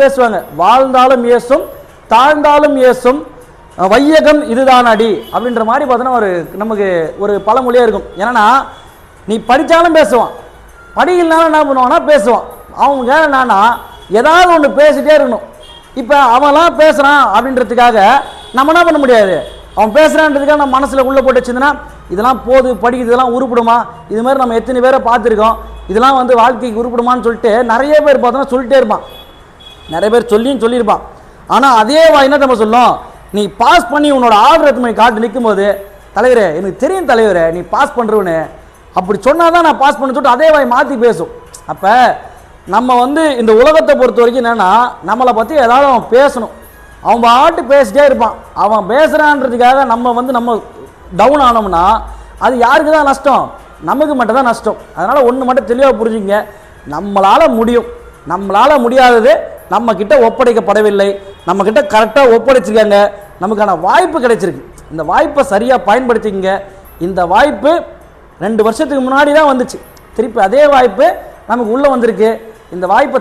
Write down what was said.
பேசுவாங்க. வாழ்ந்தாலும் ஏசும் தாழ்ந்தாலும் ஏசும் வையகம் இதுதான் அடி அப்படின்ற மாதிரி பார்த்தோன்னா ஒரு நமக்கு ஒரு பழமொழியாக இருக்கும். என்னன்னா நீ படித்தாலும் பேசுவான். படிக்கலனாலும் என்ன பண்ணுவான்னா பேசுவான். அவங்க என்னன்னா ஏதாவது ஒன்று பேசிட்டே இருக்கணும். இப்போ அவன்லாம் பேசுகிறான் அப்படின்றதுக்காக நம்ம என்ன பண்ண முடியாது? அவன் பேசுகிறான்றதுக்காக நம்ம மனசில் உள்ளே போட்டு வச்சிருந்தனா இதெல்லாம் போது படிக்கிறது இதெல்லாம் உருப்பிடுமா? இது மாதிரி நம்ம எத்தனை பேரை பார்த்துருக்கோம்? இதெல்லாம் வந்து வாழ்க்கைக்கு உருப்பிடுமான்னு சொல்லிட்டு நிறைய பேர் பார்த்தோன்னா சொல்லிட்டே இருப்பான். நிறைய பேர் சொல்லியும் சொல்லியிருப்பான். ஆனால் அதே வாய் என்ன நம்ம சொல்லும்? நீ பாஸ் பண்ணி உன்னோட ஆர்டர் எடுத்து போய் காட்டு நிற்கும்போது தலைவரே எனக்கு தெரியும் தலைவரே நீ பாஸ் பண்ணுறவனு அப்படி சொன்னால் தான் நான் பாஸ் பண்ண சொல்லிட்டு அதே வாய் மாற்றி பேசும். அப்போ நம்ம வந்து இந்த உலகத்தை பொறுத்த வரைக்கும் என்னென்னா நம்மளை பற்றி ஏதாவது அவன் பேசணும். அவன் பாட்டு பேசிட்டே இருப்பான். அவன் பேசுகிறான்றதுக்காக நம்ம வந்து நம்ம டவுன் ஆனோம்னா அது யாருக்கு தான் நஷ்டம்? நமக்கு மட்டும் தான் நஷ்டம். அதனால் ஒன்று மட்டும் தெளிவாக புரிஞ்சுங்க நம்மளால் முடியும். நம்மளால் முடியாதது நம்ம கிட்ட ஒப்படைக்கப்படவில்லை. நம்ம கிட்ட கரெக்டாக ஒப்படைச்சிருக்காங்க. நமக்கான வாய்ப்பு கிடைச்சிருக்கு. இந்த வாய்ப்பை சரியாக பயன்படுத்திக்கங்க. இந்த வாய்ப்பு ரெண்டு வருஷத்துக்கு முன்னாடி தான் வந்துச்சு. திருப்பி அதே வாய்ப்பு நமக்கு உள்ளே வந்திருக்கு. இந்த வாய்ப்பை